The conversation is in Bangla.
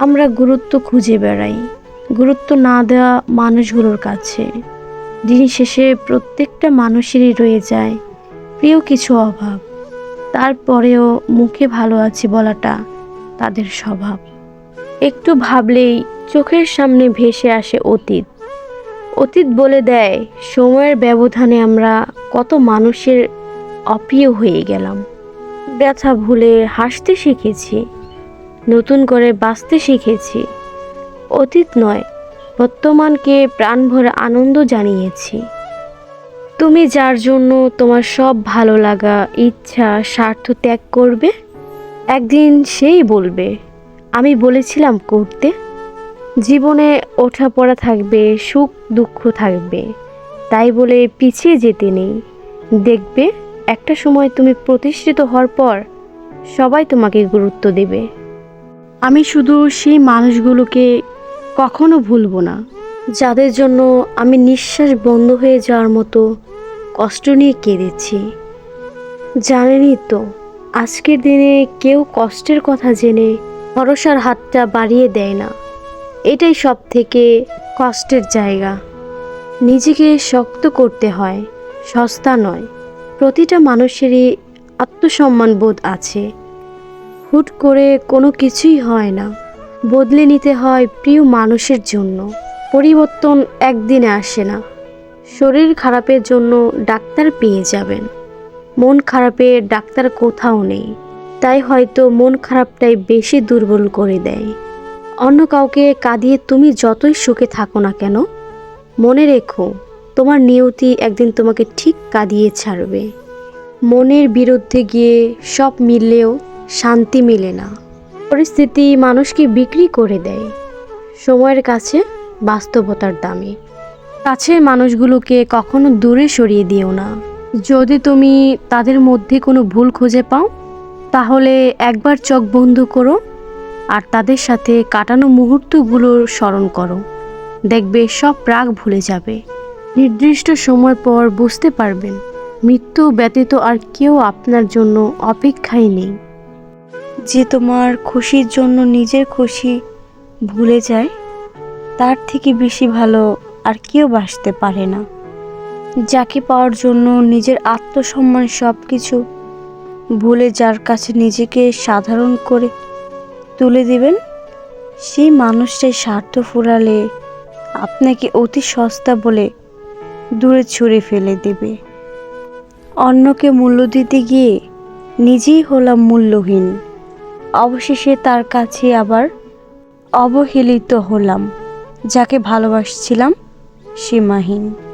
আমরা গুরুত্ব খুঁজে বেড়াই। গুরুত্ব না দেওয়া মানুষগুলোর কাছে। দিন শেষে প্রত্যেকটা মানুষেরই রয়ে যায় প্রিয় কিছু অভাব। তারপরেও মুখে ভালো আছি বলাটা তাদের স্বভাব। একটু ভাবলেই চোখের সামনে ভেসে আসে অতীত। অতীত বলে দেয়, সময়ের ব্যবধানে আমরা কত মানুষের অপ্রিয় হয়ে গেলাম। ব্যথা ভুলে হাসতে শিখেছি। নতুন করে বাঁচতে শিখেছি। অতীত নয়, বর্তমানকে প্রাণ ভরে আনন্দ জানিয়েছি। তুমি যার জন্য তোমার সব ভালো লাগা, ইচ্ছা, স্বার্থ ত্যাগ করবে, একদিন সেই বলবে, আমি বলেছিলাম করতে। জীবনে ওঠা পড়া থাকবে, সুখ দুঃখ থাকবে। তাই বলে পিছিয়ে যেতে নেই। দেখবে, একটা সময় তুমি প্রতিষ্ঠিত হওয়ার পর সবাই তোমাকে গুরুত্ব দেবে। আমি শুধু সেই মানুষগুলোকে কখনো ভুলবো না। যাদের জন্য আমি নিঃশ্বাস বন্ধ হয়ে যাওয়ার মতো কষ্ট নিয়ে কেঁদেছি। জানেনই তো, আজকের দিনে কেউ কষ্টের কথা জেনে ভরসার হাতটা বাড়িয়ে দেয় না। এটাই সব থেকে কষ্টের জায়গা। নিজেকে শক্ত করতে হয়, সস্তা নয়। প্রতিটা মানুষেরই আত্মসম্মান বোধ আছে। হুট করে কোনো কিছুই হয় না। বদলে নিতে হয় প্রিয় মানুষের জন্য। পরিবর্তন একদিনে আসে না। শরীর খারাপের জন্য ডাক্তার পেয়ে যাবেন। মন খারাপে ডাক্তার কোথাও নেই। তাই হয়তো মন খারাপটাই বেশি দুর্বল করে দেয়। অন্য কাউকে কাঁদিয়ে তুমি যতই সুখে থাকো না কেন, মনে রেখো, তোমার নিয়তি একদিন তোমাকে ঠিক কাঁদিয়ে ছাড়বে। মনের বিরুদ্ধে গিয়ে সব মিললেও শান্তি মেলে না। পরিস্থিতি মানুষকে বিক্রি করে দেয়। সময়ের কাছে বাস্তবতার দামে। কাছের মানুষগুলোকে কখনো দূরে সরিয়ে দিও না। যদি তুমি তাদের মধ্যে কোনো ভুল খুঁজে পাও, তাহলে একবার চোখ বন্ধ করো আর তাদের সাথে কাটানো মুহূর্তগুলোর স্মরণ করো। দেখবে সব রাগ ভুলে যাবে। নির্দিষ্ট সময় পর বুঝতে পারবেন, মৃত্যু ব্যতীত আর কেউ আপনার জন্য অপেক্ষায় নেই। যে তোমার খুশির জন্য নিজের খুশি ভুলে যায়, তার থেকে বেশি ভালো আর কেউ বাসতে পারে না। যাকে পাওয়ার জন্য নিজের আত্মসম্মান সব কিছু ভুলে যার কাছে নিজেকে সাধারণ করে তুলে দিবেন, সেই মানুষটাই স্বার্থ ফুরালে আপনাকে অতি সস্তা বলে দূরে ছুঁড়ে ফেলে দেবে। অন্যকে মূল্য দিতে গিয়ে নিজেই হলাম মূল্যহীন। অবশেষে তার কাছে আবার অবহেলিত হলাম। যাকে ভালোবাসছিলাম সীমাহীন।